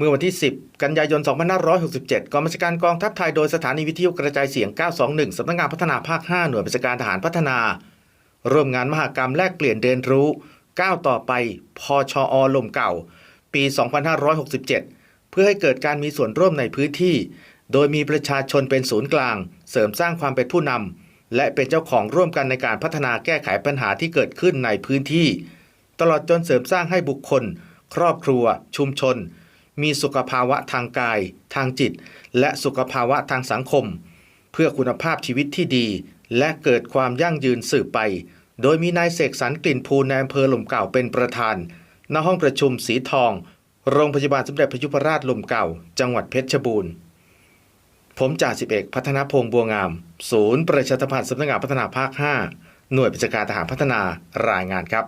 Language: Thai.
เมื่อวันที่ 10 กันยายน 2567 กองบัญชาการกองทัพไทยโดยสถานีวิทยุกระจายเสียง 921 สำนักงานพัฒนาภาค 5 หน่วยบัญชาการทหารพัฒนา ร่วมงานมหากรรมแลกเปลี่ยนเรียนรู้ ก้าวต่อไปพชอลมเก่า ปี 2567 เพื่อให้เกิดการมีส่วนร่วมในพื้นที่ โดยมีประชาชนเป็นศูนย์กลาง เสริมสร้างความเป็นผู้นำและเป็นเจ้าของร่วมกันในการพัฒนาแก้ไขปัญหาที่เกิดขึ้นในพื้นที่ ตลอดจนเสริมสร้างให้บุคคล ครอบครัว ชุมชน มีสุขภาวะทางกาย ทางจิต และสุขภาวะทางสังคม เพื่อคุณภาพชีวิตที่ดี และเกิดความยั่งยืนสืบไป โดยมีนายเสกสรรกลิ่นภูลในอำเภอหล่มเก่าเป็นประธานณห้องประชุมสีทอง โรงพยาบาลสมเด็จพระยุพราชหล่มเก่า จังหวัดเพชรบูรณ์ผมจ่าสิบเอกพัฒนาพงษ์บัวงาม ศูนย์ประชาสัมพันธ์สำนักงานพัฒนาภาค 5 หน่วยประชาการทหารพัฒนารายงานครับ